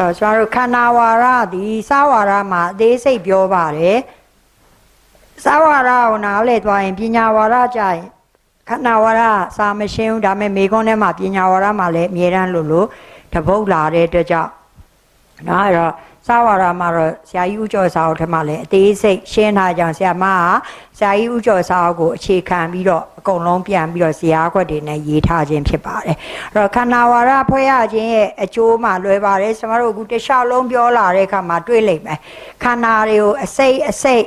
ဆိုတော့ကျွန်တော်တို့ခန္ဓာဝါရသည်စာဝါရမှာအသေးစိတ်ပြောပါတယ်စာဝါရကိုနားလေသွားရင်ပညာဝါရကြရင်ခန္ဓာဝါရစာမရှင်းဘူးဒါပေမဲ့မိခွန်းထဲမှာပညာဝါရမှာလည်းအမြဲတမ်းလို့လို့တပုတ်လာတဲ့အတွက်ကြောင့်နော်အဲ့တော့ စာဝါရမှာတော့ဆရာကြီးဦးကျော်စာအုပ်ထဲမှာလည်းအသေးစိတ်ရှင်းထားကြအောင်ဆရာမကဆရာကြီးဦးကျော်စာအုပ်ကိုအခြေခံပြီးတော့အကုန်လုံးပြန်ပြီးတော့ဇာတ်ခွက်တွေနဲ့ရေးထားခြင်းဖြစ်ပါတယ်အဲ့တော့ခန္ဓာဝါရဖွဲ့ရခြင်းရဲ့အကျိုးမှလွယ်ပါတယ်ကျွန်တော်တို့အခုတစ်လျှောက်လုံးပြောလာတဲ့အခါမှာတွေ့လိမ့်မယ်ခန္ဓာတွေကိုအစိတ်အစိတ်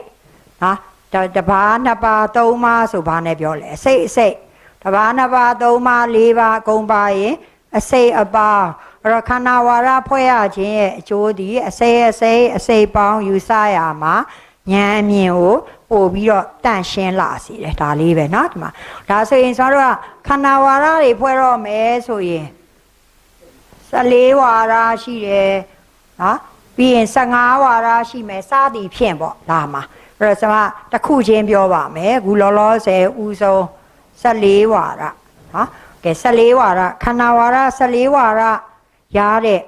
နော်ဒါတစ်ပါးနှစ်ပါးသုံးပါးဆိုဘာနဲ့ပြောလဲအစိတ်အစိတ်တစ်ပါးနှစ်ပါးသုံးပါးလေးပါးအကုန်ပါရင်အစိတ်အပါး အဲ့တော့ခန္ဓာဝါရဖွဲ့ရခြင်းရဲ့အကျိုးဒီအစိတ်အစိတ်အစိတ်ပေါင်းယူဆရမှာဉာဏ်အမြင်ကိုပို့ပြီးတော့တန့်ရှင်းလာစေတယ်ဒါလေးပဲเนาะဒီမှာဒါဆိုရင်ကျွန်တော်တို့ကခန္ဓာဝါရတွေဖွဲ့တော့မယ်ဆိုရင်14ဝါရရှိတယ်နော်ပြီးရင်15ဝါရရှိမယ်စသည်ဖြင့်ပေါ့လာမှာအဲ့တော့ကျွန်မတစ်ခုချင်းပြောပါမယ်အခုလောလောဆယ်ဦးဆုံး14ဝါရနော်ကဲ14ဝါရခန္ဓာဝါရ14ဝါရ ရတဲ့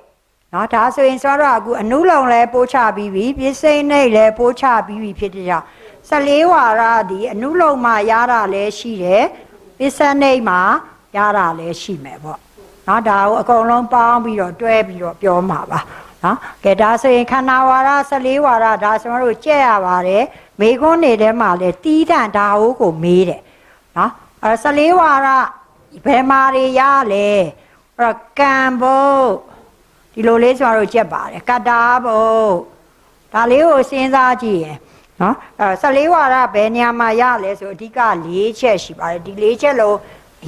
နော်ဒါဆိုရင်ဆိုတော့အခုအနုလုံလဲပိုးချပြီးပြီပြစ္စိမ့်နေလဲပိုးချပြီးပြီဖြစ်တဲ့ကြောင့်14ဝါရဒီအနုလုံမှာရတာလဲရှိတယ်ပစ္စနိတ်မှာရတာလဲရှိမယ်ပေါ့နော်ဒါကိုအကုန်လုံးပေါင်းပြီးတော့တွဲပြီးတော့ပြောမှာပါနော်ကဲဒါဆိုရင်ခန္ဓာဝါရ14ဝါရဒါကျွန်တော်တို့ကြက်ရပါတယ်မိကွန်းနေထဲမှာလဲတီးတန့်ဒါဟုတ်ကိုမေးတယ်နော်အဲ14ဝါရဘယ်မှာတွေရလဲ အဲ့တော့ကံဘုတ်ဒီလိုလေးကျွန်တော်တို့ကြက်ပါတယ်ကတ္တာဘုတ်ဒါလေးကိုစဉ်းစားကြည့်ရင်နော်အဲ14ဝါရဘယ်နေရာမှာရလဲဆိုအဓိက၄ချက်ရှိပါတယ်ဒီ၄ချက်လုံး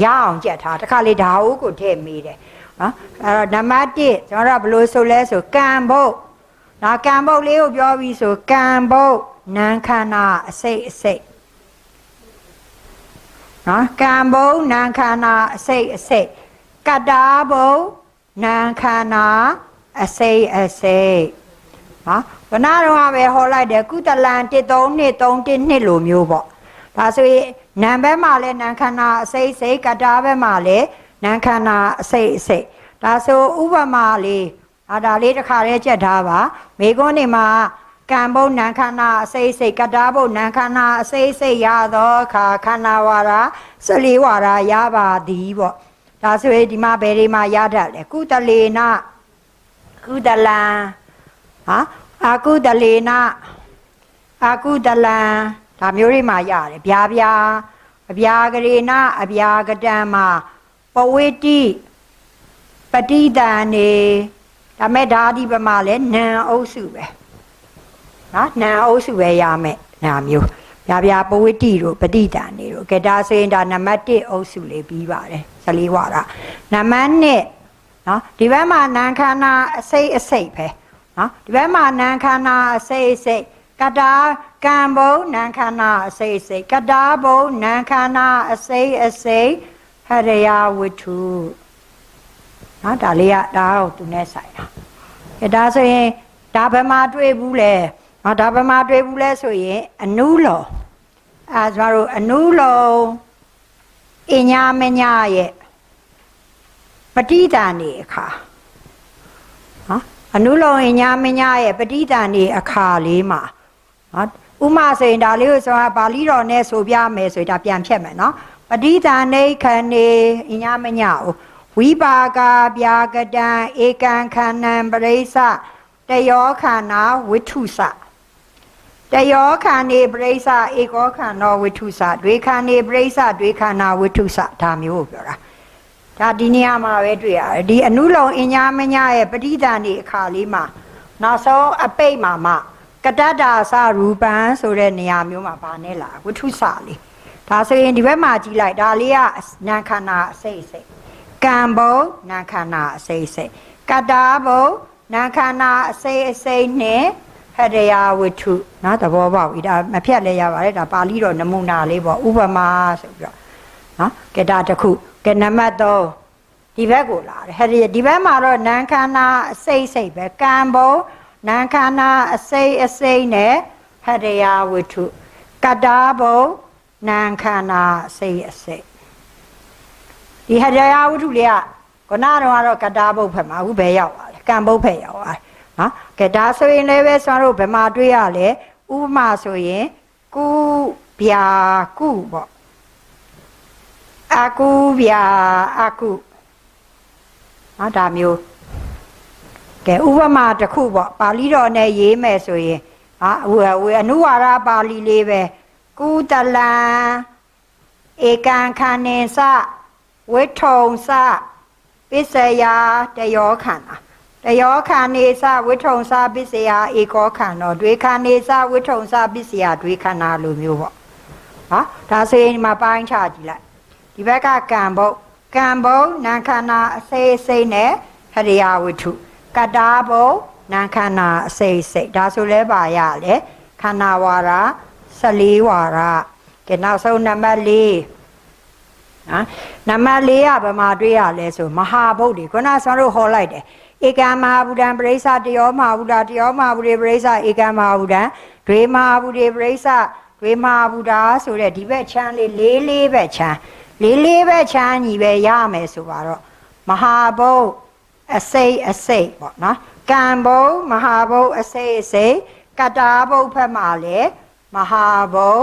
ရအောင်ကြက်ထားတခါလေဒါဟုတ်ကိုထည့်မေးတယ်နော်အဲ့တော့နံပါတ်1ကျွန်တော်တို့ဘယ်လိုဆိုလဲဆိုကံဘုတ်ဒါကံဘုတ်လေးကိုပြောပြီးဆိုကံဘုတ်နံခန္ဓာအစိတ်အစိတ်နော်ကံဘုတ်နံခန္ဓာအစိတ်အစိတ် ကတ္တာဘုတ်နံခန္ဓာအစိတ်အစိတ်နော်ဘနာတော့ပဲဟောလိုက်တယ်ကုတလန်132 312လိုမျိုးပေါ့ဒါဆိုရင်နံဘက်မှာလဲနံခန္ဓာအစိတ်အစိတ်ကတ္တာဘက်မှာလဲနံခန္ဓာအစိတ်အစိတ်ဒါဆိုဥပမာလေးအာဒါလေးတစ်ခါလေးကြက်ထားပါမိကွန်းနေမှာကံဘုံနံခန္ဓာအစိတ်စိတ်ကတ္တာဘုံနံခန္ဓာအစိတ်စိတ်ရသောအခါခန္ဓာဝါဒ14ဝါဒရပါသည်ပေါ့ ဒါဆိုရင်ဒီမှာဘယ်တွေမှာရတတ်လဲကုတလေနကုတလံဟာအာကုတလေနအာကုတလံဒါမျိုးတွေမှာရတယ်ဗျာဗျာအဗျာကရေနအဗျာကတံမှာပဝိတိပတိတန်နေဒါမဲ့ဓာတိပမာလဲနံအုပ်စုပဲနော်နံအုပ်စုပဲရမယ်နာမျိုး ဗျာဗျာပဝိတိတို့ပတိတန်နေတို့ကဲဒါဆိုရင်ဒါနံပါတ်1အုပ်စုလေးပြီးပါတယ်14ဝါရနံပါတ်2နော်ဒီဘက်မှာနံခန္ဓာအစိတ်အစိတ်ပဲနော်ဒီဘက်မှာနံခန္ဓာအစိတ်အစိတ်ကတာကံဘုံနံခန္ဓာအစိတ်အစိတ်ကတာဘုံနံခန္ဓာအစိတ်အစိတ်ဟရယဝတ္ထုနော်ဒါလေးကဒါကိုသူနဲ့ဆိုင်တာအဲဒါဆိုရင်ဒါဘယ်မှာတွေ့ဘူးလဲ နော်ဒါဘယ်မှာတွေ့ဘူးလဲဆိုရင်အနုလောအဲကျမတို့အနုလောအညာမညာရဲ့ပဋိသန္ဓေအခါနော်အနုလောအညာမညာရဲ့ပဋိသန္ဓေအခါလေးမှာနော်ဥမာဆိုရင်ဒါလေးကိုဆိုတာပါဠိတော်နဲ့ဆိုပြမယ်ဆိုရင်ဒါပြန်ဖြတ်မယ်နော်ပဋိသန္ဓေခဏေအညာမညာကိုဝိပါကဗျာကတံဧကံခန္နံပရိစ္ဆတယောခန္နာဝိထုစ တယောခန္နေပရိစ္ဆဧကောခန္နောဝိထုစဒွေခန္နေပရိစ္ဆဒွေခန္နာဝိထုစဒါမျိုးကိုပြောတာဒါဒီနေရာမှာပဲတွေ့ရတယ်ဒီအနုလုံအညာမညာရဲ့ပဋိသန္ဓေအခါလေးမှာနောက်ဆုံးအပိတ်မှာမှကတ္တတာစရူပံဆိုတဲ့နေရာမျိုးမှာဗာနဲ့လာဝိထုစလေးဒါဆိုရင်ဒီဘက်မှာကြည့်လိုက်ဒါလေးကနာခန္ဓာအစိတ်အစိတ်ကံဘုံနာခန္ဓာအစိတ်အစိတ်ကတ္တာဘုံနာခန္ဓာအစိတ်အစိတ်နဲ့ ဟရယဝတ္ထုနော်သဘောပေါက်ပြီဒါမဖြတ်လဲရပါတယ်ဒါပါဠိတော်နမူနာလေးပေါ့ဥပမာဆိုပြီးတော့နော်ကဒါတစ်ခုကနံပါတ်3ဒီဘက်ကိုလာတယ်ဟရဒီဘက်မှာတော့နာခန္ဓာအစိတ်စိတ်ပဲကံဘုံနာခန္ဓာအစိတ်အစိတ်နဲ့ဟရယဝတ္ထုကတ္တာဘုံနာခန္ဓာအစိတ်အစိတ်ဒီဟရယဝတ္ထုလေးကခုနကတော့ကတ္တာဘုတ်ဖက်မှာအခုဘယ်ရောက်ပါလဲကံဘုတ်ဖက်ရောက်ပါ နော်ကဲဒါဆိုရင်လည်းပဲကျွန်တော်တို့ဘယ်မှာတွေ့ရလဲဥပမာဆိုရင်ကုဗျာကုပေါ့အကုဗျာအကုနော်ဒါမျိုးကဲဥပမာတစ်ခုပေါ့ပါဠိတော်နဲ့ရေးမယ်ဆိုရင်ဟာဝေဝေအနုဝါဒပါဠိလေးပဲကုတလံဧကံခန္နေစဝိထုံစပစ္စယတယောခန္ဓာ တယောခန္နေစဝိထုံစပစ္စယဧကောခန္ဓာဒွေခန္နေစဝိထုံစပစ္စယဒွေခန္ဓာလိုမျိုးပေါ့ဟာဒါဆိုရင်ဒီမှာပိုင်းခြားကြည့်လိုက်ဒီဘက်ကကံဘုတ်ကံဘုတ်နာခန္ဓာအစိတ်စိတ်နဲ့ဟရိယဝိထုကတ္တာဘုတ်နာခန္ဓာအစိတ်စိတ်ဒါဆိုလဲပါရလေခန္ဓာဝါဒ14ဝါဒကဲနောက်ဆုံးနံပါတ်4နော်နံပါတ်4ကဘယ်မှာတွေ့ရလဲဆိုမဟာဗုဒ္ဓခုနဆောင်းတို့ဟောလိုက်တယ် ဧကံမဟာဗုဒ္ဓံပရိစ္ဆတယောမဟာဗုဒ္ဓတယောမဟာဗုဒ္ဓပရိစ္ဆဧကံမဟာဗုဒ္ဓံဒွေမဟာဗုဒ္ဓပရိစ္ဆဒွေမဟာဗုဒ္ဓဆိုတဲ့ဒီဘက်ချမ်းလေးလေးလေးဘက်ချမ်းလေးလေးဘက်ချမ်းညီပဲရမယ်ဆိုပါတော့မဟာဗုဒ္ဓအစိတ်အစိတ်ပေါ့နော်ကံဘုံမဟာဘုံအစိတ်အစိတ်ကတ္တာဘုံဖက်မှာလေမဟာဘုံ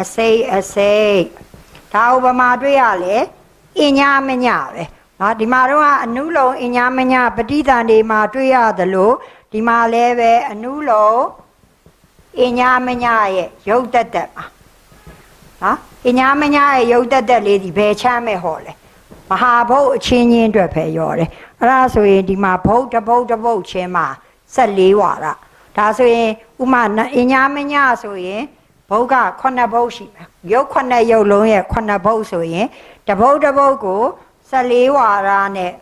အစိတ်အစိတ်ဒါဥပမာတွေ့ရလေအညာမညာပဲ နော်ဒီမှာတော့အနုလုံအညာမညာပဋိသန္ဓေမှာတွေ့ရသလိုဒီမှာလည်းပဲအနုလုံအညာမညာရဲ့ရုပ်တက်တက်ပါနော်အညာမညာရဲ့ရုပ်တက်တက်လေးဒီဘယ်ချမ်းမဲ့ဟောလဲမဟာဘုတ်အချင်းချင်းအတွက်ပဲရောတယ်အဲ့ဒါဆိုရင်ဒီမှာဘုတ်တစ်ဘုတ်တစ်ဘုတ်ချင်းမှာ14ဝါရဒါဆိုရင်ဥမာအညာမညာဆိုရင်ဘုတ်က9ဘုတ်ရှိမယ်ရုပ်9ရုပ်လုံးရဲ့9ဘုတ်ဆိုရင်တဘုတ်တစ်ဘုတ်ကို 14ဝါရနဲ့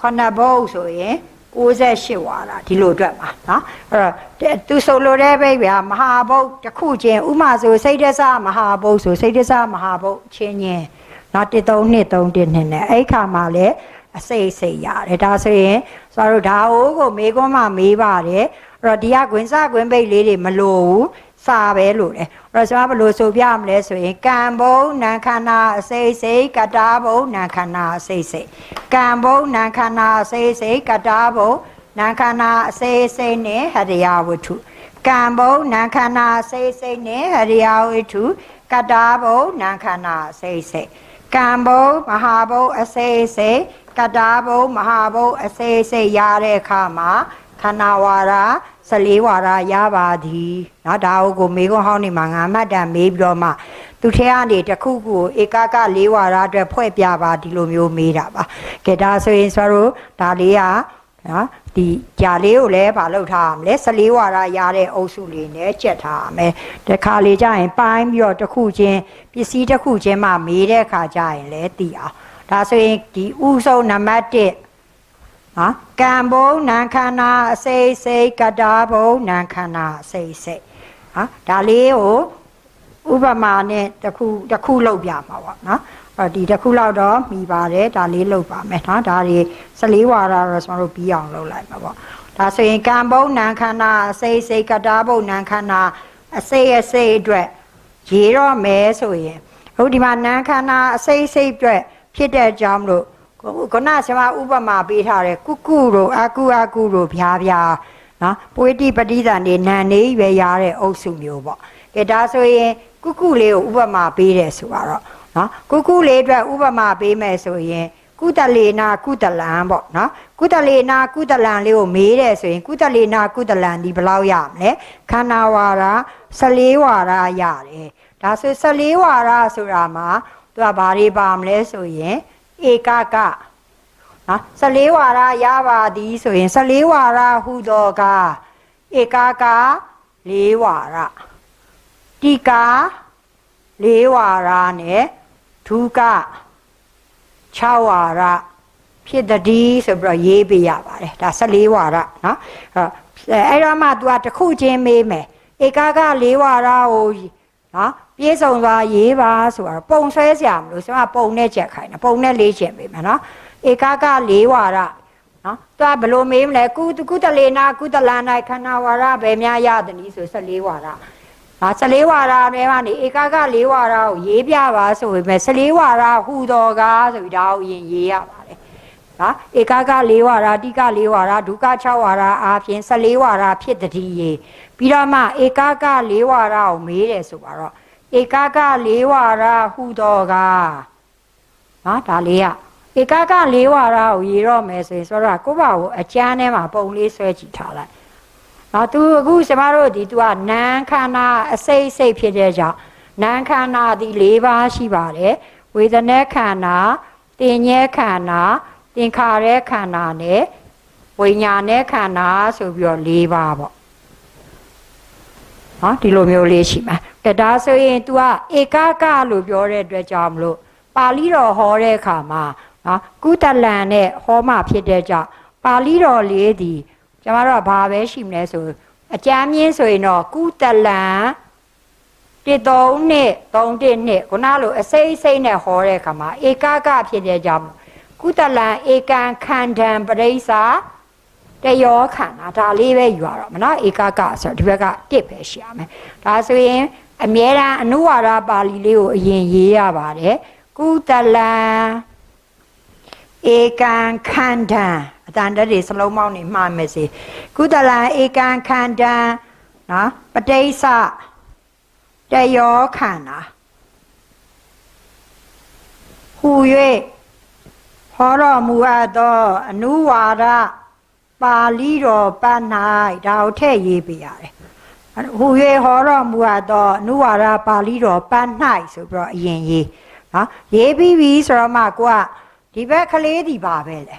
9ဘုတ်ဆိုရင်68ဝါရဒီလိုအတွက်ပါနော်အဲ့တော့သူဆိုလိုတဲ့ပဲဗျာမဟာဘုတ်တစ်ခုချင်းဥမာဆိုစိတ်တဆမဟာဘုတ်ဆိုစိတ်တဆမဟာဘုတ်ချင်းချင်းနော်1 3 2 3 1နဲ့အဲ့ခါမှာလေအစိတ်စိတ်ရတယ်ဒါဆိုရင်ဆိုတော့ဒါအိုးကိုမေးခွန်းမှမေးပါတယ်အဲ့တော့ဒီကခွင်စခွင်ပိတ်လေးတွေမလိုဘူး စာပဲလို့တယ်အဲ့တော့ကျွန်တော်ဘယ်လိုဆိုပြမလဲဆိုရင်ကံဘုံနံခန္ဓာအစိတ်စိတ်ကတာဘုံနံခန္ဓာအစိတ်စိတ်ကံဘုံနံခန္ဓာအစိတ်စိတ်ကတာဘုံနံခန္ဓာအစိတ်စိတ်နဲ့ဟရိယဝတ္ထုကံဘုံနံခန္ဓာအစိတ်စိတ်နဲ့ဟရိယဝတ္ထုကတာဘုံနံခန္ဓာအစိတ်စိတ်ကံဘုံမဟာဘုံအစိတ်စိတ်ကတာဘုံမဟာဘုံအစိတ်စိတ်ရတဲ့အခါမှာခန္ဓာဝါဒ 14ဝါဒရပါသည်เนาะဒါကိုမေခွန်းဟောင်းနေမှာငါမှတ်တမ်းမေးပြီးတော့မှသူထဲကနေတစ်ခုခုဧကက၄ဝါဒအတွက်ဖွဲ့ပြပါဒီလိုမျိုးမေးတာပါကဲဒါဆိုရင်ဆိုတော့ဒါလေးကနော်ဒီကြာလေးကိုလည်းမလုပ်ထားရမလဲ14ဝါဒရတဲ့အုပ်စုလေးနဲ့ကြက်ထားရမယ်တခါလေကြာရင်ပိုင်းပြီးတော့တစ်ခုချင်းပစ္စည်းတစ်ခုချင်းမှမေးတဲ့အခါကြာရင်လည်းသိအောင်ဒါဆိုရင်ဒီဥဆုံးနံပါတ်1 ဟာကံဘုံနံခန္ဓာအစိတ်စိတ်ကတာဘုံနံခန္ဓာအစိတ်စိတ်ဟာဒါလေးကိုဥပမာနဲ့တစ်ခုတစ်ခုလောက်ပြမှာပေါ့နော်အဲ့ဒီတစ်ခုလောက်တော့မိပါတယ်ဒါလေးလောက်ပါမယ်နော်ဒါတွေ14ဝါရတော့ကျွန်တော်တို့ပြီးအောင်လုပ်လိုက်မှာပေါ့ဒါဆိုရင်ကံဘုံနံခန္ဓာအစိတ်စိတ်ကတာဘုံနံခန္ဓာအစိတ်အစိတ်အတွက်ရေးတော့မယ်ဆိုရင်ဟုတ်ဒီမှာနံခန္ဓာအစိတ်စိတ်အတွက်ဖြစ်တဲ့အကြောင်းလို့ ခုနဆရာဥပမာပေးထားတယ်ကုကုတို့အကုအကုတို့ဖြားဖြားနော်ပွေတိပဋိသန္ဓေနန်နေရွယ်ရတဲ့အုပ်စုမျိုးပေါ့ကဲဒါဆိုရင်ကုကုလေးကိုဥပမာပေးတယ်ဆိုတော့နော်ကုကုလေးအတွက်ဥပမာပေးမယ်ဆိုရင်ကုတလေနာကုတလံပေါ့နော်ကုတလေနာကုတလံလေးကိုမေးတယ်ဆိုရင်ကုတလေနာကုတလံဒီဘယ်လောက်ရမလဲခန္ဓာဝါဒ14ဝါဒရတယ်ဒါဆို14ဝါဒဆိုတာမှာသူကဘာတွေပါမလဲဆိုရင် ဧကကနော်14ဝါရရပါသည်ဆိုရင်14ဝါရဟူသောကဧကက4ဝါရတိကာ4ဝါရနဲ့ဒုက6ဝါရဖြစ်တည်းဆိုပြီးတော့ရေးပေးရပါတယ်ဒါ14ဝါရနော်အဲ့တော့အဲ့တော့မှ तू ကတစ်ခုချင်းမေးမယ်ဧကက4ဝါရကိုနော် ပြည့်စုံစွာရေးပါဆိုတော့ပုံဆွဲစရာမလိုကျွန်မပုံနဲ့ချက်ခိုင်းတာပုံနဲ့လေးချက်ပေးမယ်နော်ဧကက၄ဝါရနော်သူကဘလို့မေးမလဲကုကုတလေနာကုတလာနိုင်ခန္ဓာဝါရပဲများရသည်နည်းဆို14ဝါရဟာ14ဝါရထဲမှာနေဧကက4ဝါရကိုရေးပြပါဆိုပေမဲ့14ဝါရဟူတော်ကားဆိုပြီးဒါကိုရင်ရေးရပါတယ်ဟာဧကက4ဝါရတိက4ဝါရဒုက္ခ6ဝါရအာဖြင့်14ဝါရဖြစ်တည်ရေးပြီးတော့မှဧကက4ဝါရကိုမေးတယ်ဆိုပါတော့ ဧကက၄ဝါရဟူတော်ကနော်ဒါလေးကဧကက၄ဝါရကိုရေတော့မယ်ဆိုရင်ဆိုတော့ကိုယ့်ဘာကိုအကျမ်းထဲမှာပုံလေးဆွဲကြည့်ထားလိုက်နော်သူအခုကျမတို့ဒီ तू ကနန်းခန္ဓာအစိတ်စိတ်ဖြစ်တဲ့ကြောင့်နန်းခန္ဓာဒီ၄ပါးရှိပါတယ်ဝေဒနာခန္ဓာတင်ញဲခန္ဓာသင်္ခါရခန္ဓာနဲ့ဝိညာဉ်နဲ့ခန္ဓာဆိုပြီးတော့၄ပါးပေါ့ နော်ဒီလိုမျိုးလေးရှိမှာတဒါဆိုရင် तू ကဧကကလို့ပြောတဲ့အတွက်ကြောင့်မလို့ပါဠိတော်ဟောတဲ့အခါမှာနော်ကုတလန်နဲ့ဟောမှဖြစ်တဲ့ကြောင့်ပါဠိတော်လေးဒီကျမတို့ကဘာပဲရှိမလဲဆိုအကြမ်းမြင့်ဆိုရင်တော့ကုတလန်တိတုံးနဲ့သုံးတစ်နှစ်ခုနလိုအစိမ့်စိမ့်နဲ့ဟောတဲ့အခါမှာဧကကဖြစ်တဲ့ကြောင့်ကုတလန်ဧကံခန္ဓံပရိစ္ဆာ တယောခန္ဓာဒါလေးပဲယူရတော့မနော်ဧကကဆိုတော့ဒီဘက်ကတစ်ပဲရှိရမယ်ဒါဆိုရင်အမြဲတမ်းအနုဝါဒပါဠိလေးကိုအရင်ရေးရပါတယ်ကုတလံဧကံခန္ဓံအတန်တည်းတွေစလုံးမောင်းနေမှားမယ်စီကုတလံဧကံခန္ဓံနော်ပဋိစ္စတယောခန္ဓာဟူ၍ဟောတော်မူအပ်သောအနုဝါဒ ပါဠိတော်ပတ်၌ဒါကိုထည့်ရေးပေးရတယ်ဟူ၍ဟောတော်မူအပ်သောအနုဝါဒပါဠိတော်ပတ်၌ဆိုပြီးတော့အရင်ရေးနော်ရေးပြီးပြီဆိုတော့မှကိုကဒီဘက်ကလေးဒီပါပဲလေ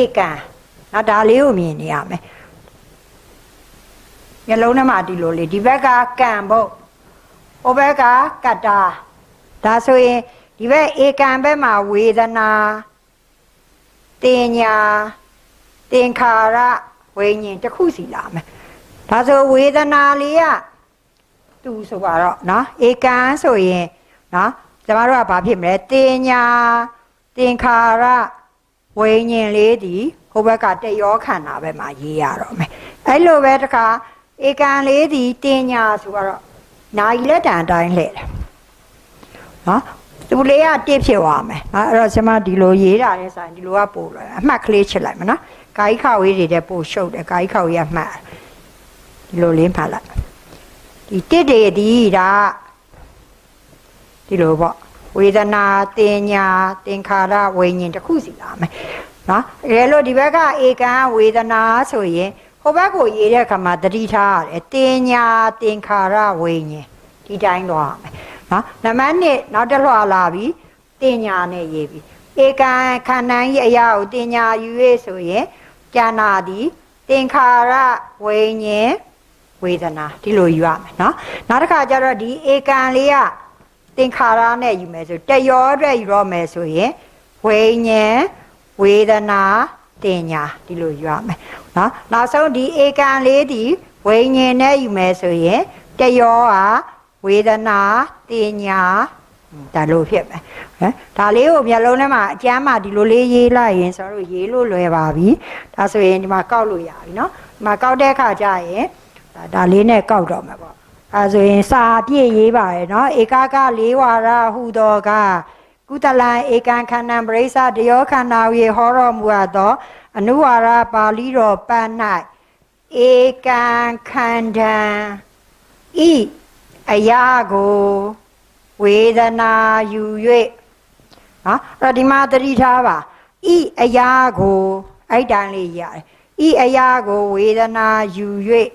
ဧကံနော်ဒါလေးကိုမြင်နေရမယ်မျက်လုံးထဲမှာဒီလိုလေးဒီဘက်ကကံဖို့ဟိုဘက်ကကတ္တာဒါဆိုရင်ဒီဘက်ဧကံဘက်မှာဝေဒနာတင်ညာ သင်္ခါရဝိညာဉ်တစ်ခုစီလာမယ်ဒါဆိုဝေဒနာလေးကသူဆိုပါတော့နော်ဧကံဆိုရင်နော်ကျမတို့ကဘာဖြစ်မလဲတင်ညာသင်္ခါရဝိညာဉ်လေးဒီဟိုဘက်ကတယောခန္ဓာဘက်မှာရေးရတော့မယ်အဲ့လိုပဲတခါဧကံလေးဒီတင်ညာဆိုတော့နာယီလက်တန်အတိုင်းလှည့်တယ်နော်သူလေးကတစ်ဖြစ်သွားမယ်နော်အဲ့တော့ကျွန်မဒီလိုရေးတာလဲဆိုရင်ဒီလိုကပို့လာအမှတ်ကလေးချစ်လိုက်မယ်နော် ကာယိခဝေးတွေတဲ့ပို့ရှုပ်တယ်ကာယိခဝေးကမှတ်ဒီလိုလေးမှတ်လိုက်ဒီတစ်တွေဒီဒါဒီလိုပေါ့ဝေဒနာတင်ညာသင်္ခါရဝိညာဉ်တစ်ခုစီလာမယ်နော်အဲလိုဒီဘက်ကဧကံဝေဒနာဆိုရင်ဟိုဘက်ကိုရေးတဲ့အခါမှာတတိထားရတယ်တင်ညာသင်္ခါရဝိညာဉ်ဒီတိုင်းတော့မယ်နော်နံပါတ်1နောက်တစ်လွှာလာပြီတင်ညာနဲ့ရေးပြီဧကံခန္ဓာကြီးအရာကိုတင်ညာယူ၍ဆိုရင် ဉာဏသည်သင်္ခါရဝိညာဉ်ဝေဒနာဒီလိုယူရမယ်နော်နောက်တစ်ခါကျတော့ဒီဧကံလေးကသင်္ခါရနဲ့ယူမယ်ဆိုတရောအတွက်ယူတော့မယ်ဆိုရင်ဝိညာဉ်ဝေဒနာတင်ညာဒီလိုယူရမယ်နော်နောက်ဆုံးဒီဧကံလေးဒီဝိညာဉ်နဲ့ယူမယ်ဆိုရင်တရောဟာဝေဒနာတင်ညာ ဒါလို့ဖြစ်မယ်ဟမ်ဒါလေးကိုမျက်လုံးထဲမှာအကျမ်းမှာဒီလိုလေးရေးလိုက်ရင်ဆိုတော့ရေးလို့လွယ်ပါပြီဒါဆိုရင်ဒီမှာကောက်လို့ရပြီเนาะဒီမှာကောက်တဲ့အခါကျရင်ဒါဒါလေးနဲ့ကောက်တော့မှာပေါ့အဲဆိုရင်စာပြည့်ရေးပါရဲ့เนาะဧကက၄ဝါရဟုသောကကုတလံဧကံခန္ဓံပရိစ္ဆတယောခန္ဓာဝေဟောတော်မူအပ်သောအနုဝါရပါဠိတော်ပန်း၌ဧကံခန္ဓံဤအရာကို ဝေဒနာယူ၍နော်အဲ့တော့ဒီမှာသတိထားပါဤအရာကိုအဲ့တန်းလေးရတယ်ဤအရာကိုဝေဒနာယူ၍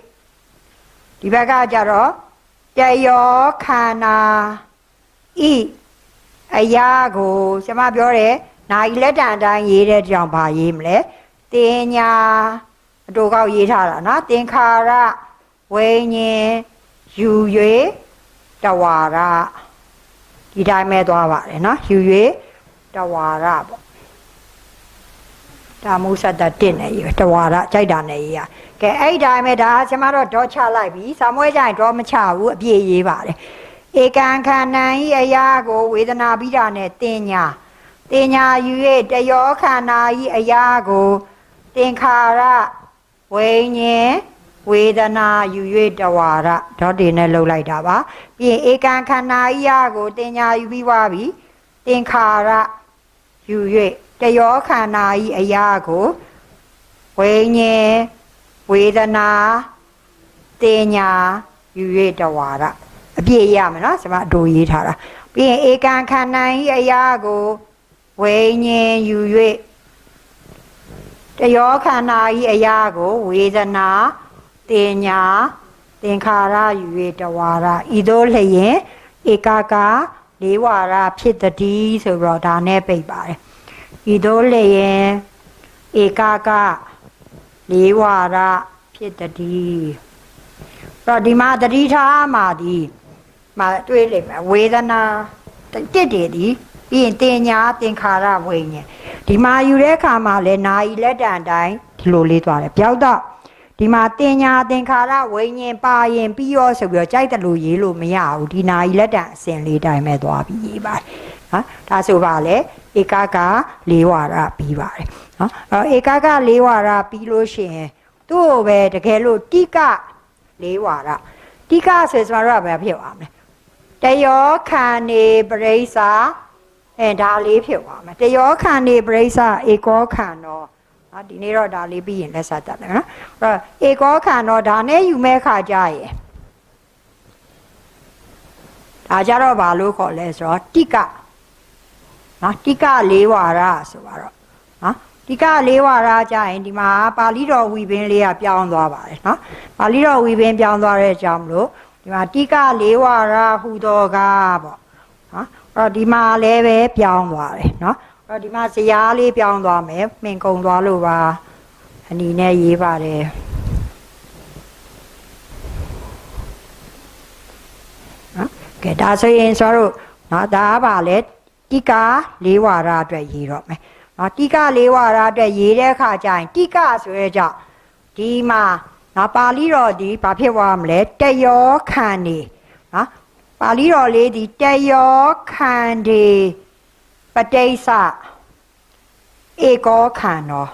ဒီဘက်ကကြတော့တယောခန္ဓာဤအရာကိုကျွန်မပြောတယ်နာယီလက်တန်အတိုင်းရေးတဲ့ကြောင်ဘာရေးမလဲတင်ညာအတူကောက်ရေးထားတာနော်သင်္ခါရဝိညာဉ်ယူ၍တဝါရ ဒီတိုင်းပဲသွားပါတယ်နော်ယူ၍တဝါရပေါ့ဒါမုစတတစ်နဲ့ရတဝါရကြိုက်တာနဲ့ရကဲအဲ့ဒီတိုင်းပဲဒါကျမတို့ဒေါ်ချလိုက်ပြီစာမွေးကြရင်ဒေါ်မချဘူးအပြည့်ရေးပါတယ်ဧကံခန္ဓာဤအရာကိုဝေဒနာပြီးတာနဲ့တင်ညာတင်ညာယူ၍တယောခန္ဓာဤအရာကိုသင်္ခါရဝိညာဉ် ဝေဒနာယူ၍တဝါရဒေါတေနဲ့လှုပ်လိုက်တာပါပြီးရင်ဧကံခန္ဓာဤရာကိုတင်ညာယူပြီးွားပြီသင်္ခါရယူ၍တယောခန္ဓာဤအရာကိုဝိညာဉ်ဝေဒနာတင်ညာယူ၍တဝါရအပြည့်ရမယ်နော်ကျွန်မအတူရေးထားတာပြီးရင်ဧကံခန္ဓာဤအရာကိုဝိညာဉ်ယူ၍တယောခန္ဓာဤအရာကိုဝေဒနာ တင်ညာသင်္ခါရယူ၍တဝါရဤသို့လျင်ဧကကလေးဝါရဖြစ်တည်းဆိုပြီးတော့ဒါနဲ့ပြိတ်ပါတယ်ဤသို့လျင်ဧကကလေးဝါရဖြစ်တည်းတော့ဒီမှာတတိထားမှာဒီမှာတွေးလိမ့်မယ်ဝေဒနာတစ်တည်ဒီပြီးရင်တင်ညာသင်္ခါရဝိညာဉ်ဒီမှာယူတဲ့အခါမှာလဲနာယီလက်တန်တိုင်းဒီလိုလေးသွားတယ်ပြောက်တော့ ဒီမှာတင်ညာသင်္ခါရဝိညာဉ်ပါရင်ပြီးရောဆိုပြီးတော့ကြိုက်တယ်လို့ရေးလို့မရဘူးဒီနာယီလက်တန်အစဉ်လေးတိုင်းပဲသွားပြီးရေးပါတယ်နော်ဒါဆိုပါလေဧကက၄ဝါရပြီးပါတယ်နော်အဲ့တော့ဧကက၄ဝါရပြီးလို့ရှိရင်သူ့ကိုပဲတကယ်လို့တိက၄ဝါရတိကဆိုရင်ကျွန်တော်တို့ကဘယ်ဖြစ်သွားမလဲတယောခန္နေပရိစ္ဆာအဲဒါလေးဖြစ်သွားမယ်တယောခန္နေပရိစ္ဆာဧကောခန္နော နော်ဒီနေ့တော့ဒါလေးပြီးရင်လက်ဆက်တက်တယ်နော်အဲ့တော့ဧကောခန္နောဒါနဲ့ယူမဲ့ခါကြရဲ့ဒါကြတော့ဘာလို့ခေါ်လဲဆိုတော့တိကနော်တိက၄ဝါရဆိုပါတော့နော်တိက၄ဝါရကြရင်ဒီမှာပါဠိတော်ဝီပင်လေးကပြောင်းသွားပါတယ်နော်ပါဠိတော်ဝီပင်ပြောင်းသွားတဲ့အကြောင်းမလို့ဒီမှာတိက၄ဝါရဟူတော်ကားပေါ့နော်အဲ့တော့ဒီမှာလည်းပဲပြောင်းသွားတယ်နော် အဲ့တော့ဒီမှာဇရာလေးပြောင်းသွားမယ်မင်ကုံသွားလို့ပါအနီနဲ့ရေးပါတယ်နော်ကဲဒါဆိုရင်ဆိုတော့နော်ဒါကပါလေတိက၄ဝါရအတွက်ရေးတော့မယ်နော်တိက၄ဝါရအတွက်ရေးတဲ့အခါကျရင်တိကဆိုရဲကြောင့်ဒီမှာနော်ပါဠိတော်ဒီဘာဖြစ်သွားမလဲတယောခံနေနော်ပါဠိတော်လေးဒီတယောခံဒီ ပဋိစ္စဧကောခံတော်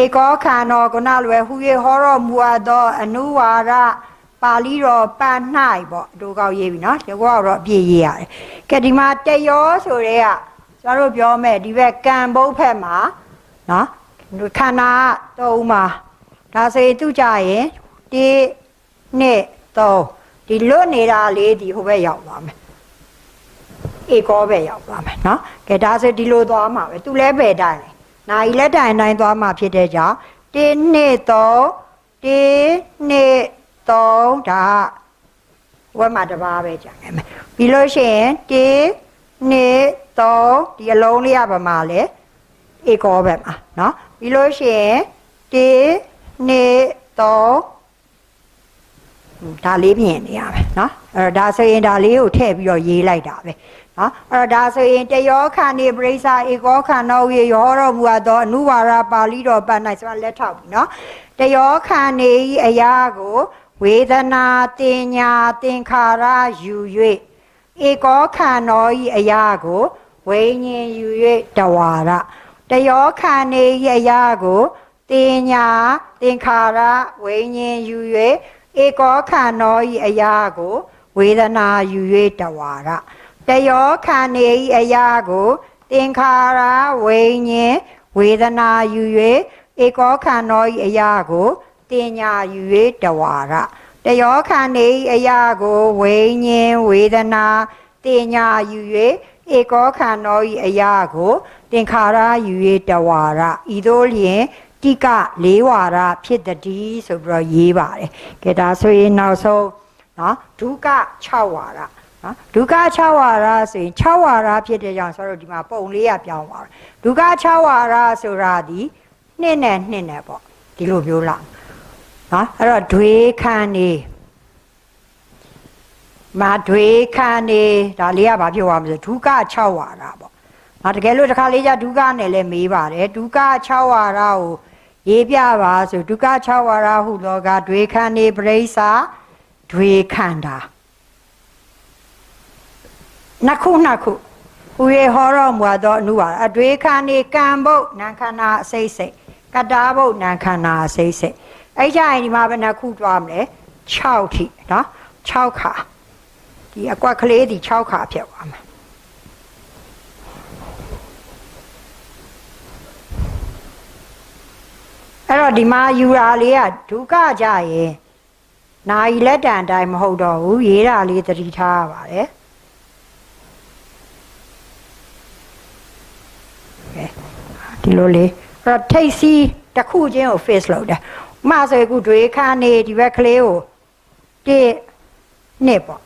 ဧကောခံတော်ခုနလွယ်ဟူ၍ဟောတော်မူအပ်သောအနုဝါဒပါဠိတော်ပန်၌ပေါ့ဒုကောက်ရေးပြီနော်ဒီကောက်တော့အပြည့်ရေးရတယ်ကဲဒီမှာတယောဆိုတဲ့ကကျွန်တော်တို့ပြောမယ်ဒီဘက်ကံဘုတ်ဖက်မှာနော်ခန္ဓာသုံးပါဒါဆိုရင်သူကြရင်ဒီနှစ်သုံးဒီလွတ်နေတာလေးဒီဟိုဘက်ရောက်သွားမယ် ဧကောပဲရောက်သွားမယ်နော်ကဲဒါဆိုဒီလိုသွားမှာပဲသူလဲပဲတိုင်းလေနိုင်လက်တိုင်တိုင်းသွားမှာဖြစ်တဲ့ကြောင့်1 2 3 1 2 3ဒါဝက်မှာတစ်ပါးပဲကြာခဲ့မယ်ပြီးလို့ရှိရင်1 2 3ဒီအလုံးလေးရပါမှာလေဧကောပဲမှာနော်ပြီးလို့ရှိရင်1 2 3 ဒါလေးပြင်နေရမယ်နော်အဲ့တော့ဒါဆိုရင်ဒါလေးကိုထည့်ပြီးတော့ရေးလိုက်တာပဲနော်အဲ့တော့ဒါဆိုရင်တယောခန္ဒီပရိစ္ဆာဧကောခန္နောဝေရောတော်မူအပ်သောအနုဝါရပါဠိတော်ပတ်၌ဆိုတော့လက်ထောက်ပြီနော်တယောခန္ဒီအရာကိုဝေဒနာတင်ညာသင်္ခါရယူ၍ဧကောခန္နောဤအရာကိုဝိညာဉ်ယူ၍တဝါရတယောခန္ဒီဤအရာကိုတင်ညာသင်္ခါရဝိညာဉ်ယူ၍ ဧကောခန္နောဤအရာကို ဝေဒနာယူ၍တဝါရတယောခန္နေဤအရာကို သင်္ခါရဝိညာဉ်ဝေဒနာယူ၍ဧကောခန္နောဤအရာကိုတင်ညာယူ၍တဝါရတယောခန္နေဤအရာကိုဝိညာဉ်ဝေဒနာတင်ညာယူ၍ဧကောခန္နောဤအရာကို သင်္ခါရယူ၍တဝါရဤသို့လျင် တိကလေးဝါရဖြစ်တည်းဆိုပြီးတော့ရေးပါတယ်ကဲဒါဆိုရင်နောက်ဆုံးနော်ဒုက္ခ6ဝါရနော်ဒုက္ခ6ဝါရဆိုရင်6ဝါရဖြစ်တဲ့ကြောင့်ဆိုတော့ဒီမှာပုံလေးရပြောင်းသွားတယ်ဒုက္ခ6ဝါရဆိုတာဒီနှစ်နဲ့နှစ်နဲ့ပေါ့ဒီလိုမျိုးလားနော်အဲ့တော့ဒွေခန်းနေမာဒွေခန်းနေဒါလေးကဘာဖြစ်သွားမလဲဒုက္ခ6ဝါရပေါ့နော်တကယ်လို့တစ်ခါလေးကျဒုက္ခနဲ့လည်းမေးပါတယ်ဒုက္ခ6ဝါရကို ရေးပြပါဆိုဒုက္ခ6ဝါရဟုလောကဒွေခန်းနေပရိစ္ဆာဒွေခန္ဓာနှစ်ခုနှစ်ခုဟူရေဟောတော်မူသောအနုပါအတွေ့ခန္ဒီကံဘုတ်နံခန္ဓာအစိတ်စိတ်ကတာဘုတ်နံခန္ဓာအစိတ်စိတ်အဲ့ကြရင်ဒီမှာဘယ်နှခုသွားမလဲ6ထိနော်6ခါဒီအကွက်ကလေးဒီ6ခါဖြစ်သွားမှာ အဲ့တော့ဒီမှာယူရာလေးကဒုက္ခကြရင်နာယီလက်တန်အတိုင်းမဟုတ်တော့ဘူးရေးတာလေးသတိထားရပါတယ်ကဲဒီလိုလေးအဲ့တော့ထိတ်စီးတစ်ခုချင်းကို face လုပ်တယ်ဥပမာဆိုရင်အခုတွေခါနေဒီဘက်ကလေးကိုတစ်နှစ်ပေါ့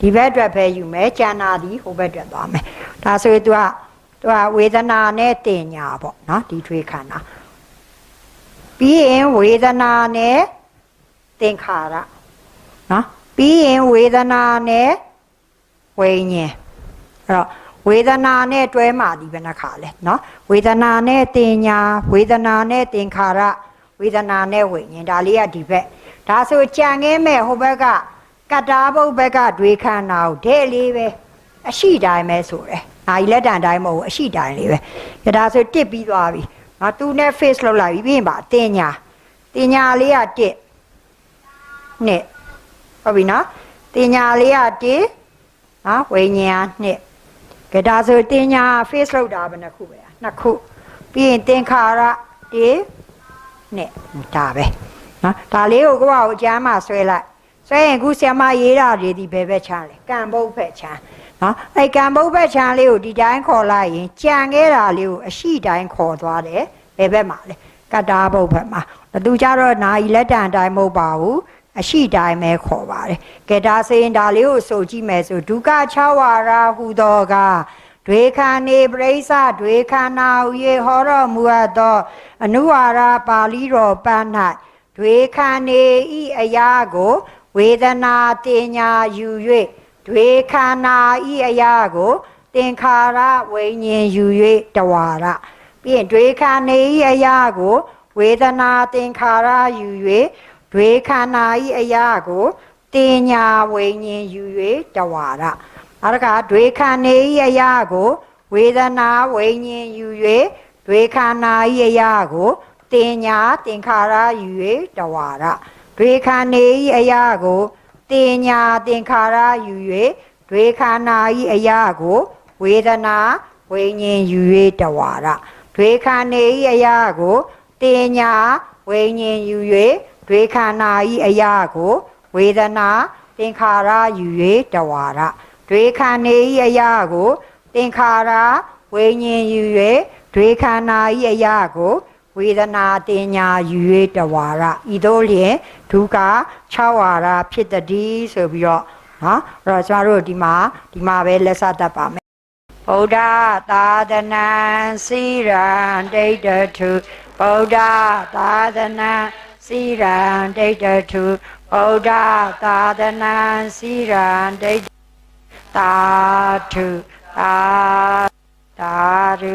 ဒီဘက်အတွက်ပဲယူမယ်ကျန်တာဒီဟိုဘက်အတွက်သွားမယ်ဒါဆိုရင် तू က तू ကဝေဒနာနဲ့တင်ညာပေါ့နော်ဒီတွေခန္ဓာ ပြီးရင်ဝေဒနာနဲ့သင်္ခါရနော်ပြီးရင်ဝေဒနာနဲ့ဝိညာဉ်အဲ့တော့ဝေဒနာနဲ့တွဲမှဒီဘယ်နှခါလဲနော်ဝေဒနာနဲ့တင်ညာဝေဒနာနဲ့သင်္ခါရဝေဒနာနဲ့ဝိညာဉ်ဒါလေးကဒီဘက်ဒါဆိုကြံခဲ့မဲ့ဟိုဘက်ကကတ္တာဘုတ်ဘက်ကတွေးခန္ဓာကိုတဲ့လေးပဲအရှိတိုင်းပဲဆိုတယ်။နာယီလက်တန်တိုင်းမဟုတ်ဘူးအရှိတိုင်းလေးပဲ။ဒါဆိုတစ်ပြီးသွားပြီ။ ငါသူနဲ့ face လောက်လိုက်ပြီးပြီးရင်ပါတင်ညာတင်ညာလေးကတစ်နှစ်ဟုတ်ပြီနော်တင်ညာလေးကတစ်နော်ဝိညာဉ်ကနှစ်ကဲဒါဆိုတင်ညာ face လောက်တာဘယ်နှခုပဲနှစ်ခုပြီးရင်သင်္ခါရတစ်နှစ်ဒါပဲနော်ဒါလေးကိုကိုယ့်ဘာကိုအကျမ်းမှာဆွဲလိုက်ဆွဲရင်ခုဆ iam မရေးတာတွေဒီဘယ်ဘက်ချမ်းလဲကံဘုတ်ဘက်ချမ်း နော်အဲကံဘုတ်ဘက်ချမ်းလေးကိုဒီတိုင်းခေါ်လိုက်ရင်ကြံခဲ့တာလေးကိုအရှိတိုင်းခေါ်သွားတယ်ဘယ်ဘက်မှာလဲကတ္တာဘုတ်ဘက်မှာဘသူကြတော့နာယီလက်တန်တိုင်းမဟုတ်ပါဘူးအရှိတိုင်းပဲခေါ်ပါတယ်ကဲဒါဆိုရင်ဒါလေးကိုဆိုကြည့်မယ်ဆိုဒုက္ခ6ဝါရဟူသောကဒွေခန္နေပရိစ္ဆဒွေခန္နာဟူ၍ဟောတော်မူအပ်သောအနုဝါရပါဠိတော်ပန်း၌ဒွေခန္နေဤအရာကို ဝေဒနာတင်ညာယူ၍ ဒွေခန္နာဤအရာကိုသင်္ခါရဝိညာဉ်ယူ၍တဝါရပြီးရင်ဒွေခန္နေဤအရာကိုဝေဒနာသင်္ခါရယူ၍ဒွေခန္နာဤအရာကိုတင်ညာဝိညာဉ်ယူ၍တဝါရနောက်တစ်ခါဒွေခန္နေဤအရာကိုဝေဒနာဝိညာဉ်ယူ၍ဒွေခန္နာဤအရာကိုတင်ညာသင်္ခါရယူ၍တဝါရဒွေခန္နေဤအရာကို တင်ညာသင်္ခါရယူ၍ဒွေခန္နာဤအရာကို ဝေဒနာဝိညာဉ်ယူ၍တဝါရဒွေခန္နေဤအရာကိုတင်ညာဝိညာဉ်ယူ၍ဒွေခန္နာဤအရာကို ဝေဒနာသင်္ခါရယူ၍တဝါရဒွေခန္နေဤအရာကို သင်္ခါရဝိညာဉ်ယူ၍ဒွေခန္နာဤအရာကို ဝေဒနာတင်ညာယူ၍တဝါရဤသို့လျင်ဒုက္ခ6ဝါရဖြစ်တည်းဆိုပြီးတော့နော်အဲ့တော့ကျွန်တော်တို့ဒီမှာဒီမှာပဲလက်စတတ်ပါမယ်ဗုဒ္ဓသာသနာစိရန်ဒိဋ္ဌထုဗုဒ္ဓသာသနာစိရန်ဒိဋ္ဌထုဗုဒ္ဓသာသနာစိရန်ဒိဋ္ဌသာထုသာ